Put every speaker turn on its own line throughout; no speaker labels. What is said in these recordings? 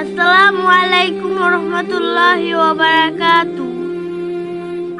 আসসালামু আলাইকুম রহমতুল্লাহি ওবারাকাতু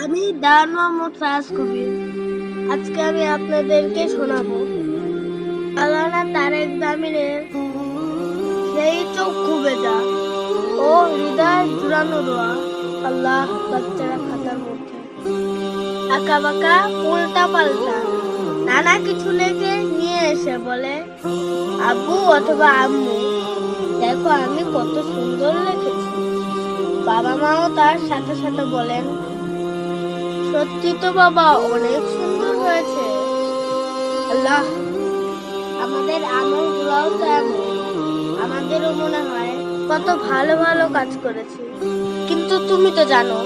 আমি দান মোহাম্মদ ফায়াজ কবির। আজকে আমি আপনাদেরকে শোনাবো। আল্লানা তারেক জামিনের সেই চক্ষু বেজা ও হৃদয় জুড়ানো দোয়া আল্লাহ বাচ্চারা খাতার মধ্যে। আঁকা বাঁকা উল্টা পাল্টা নানা কিছু লেগে নিয়ে এসে বলে, আব্বু অথবা আম্মু দেখো আমি কত সুন্দর লিখেছি। বাবা মাও তার সাথে সাথে বলেন, সত্যি তো বাবা, অনেক সুন্দর হয়েছে। আল্লাহ, আমাদের আমলগুলোও তো এমন আমাদেরও মনে হয় কত ভালো ভালো কাজ করেছি। কিন্তু তুমি তো জানো,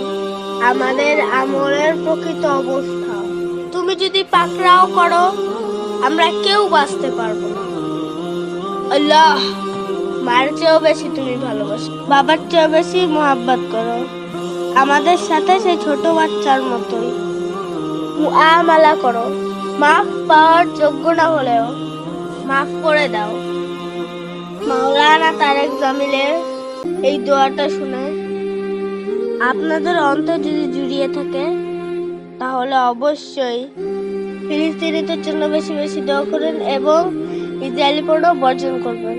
আমাদের আমলের প্রকৃত অবস্থা। তুমি যদি পাকড়াও করো, আমরা কেউ বাঁচতে পারব না। আল্লাহ মার চেয়েও বেশি তুমি ভালোবাসো, বাবার চেয়েও বেশি মোহাব্বত করো। আমাদের সাথে সেই ছোট বাচ্চার মতোই। আমালা করো, মাফ পাওয়ার যোগ্য না হলেও মাফ করে দাও। মাওলানা তারেক জামিলের এই দোয়াটা শুনে আপনাদের অন্তর যদি জুড়িয়ে থাকে, তাহলে অবশ্যই ফিলিস্তিনিদের জন্য বেশি বেশি দোয়া করুন এবং ইসরায়েলি পণ্য বর্জন করবেন।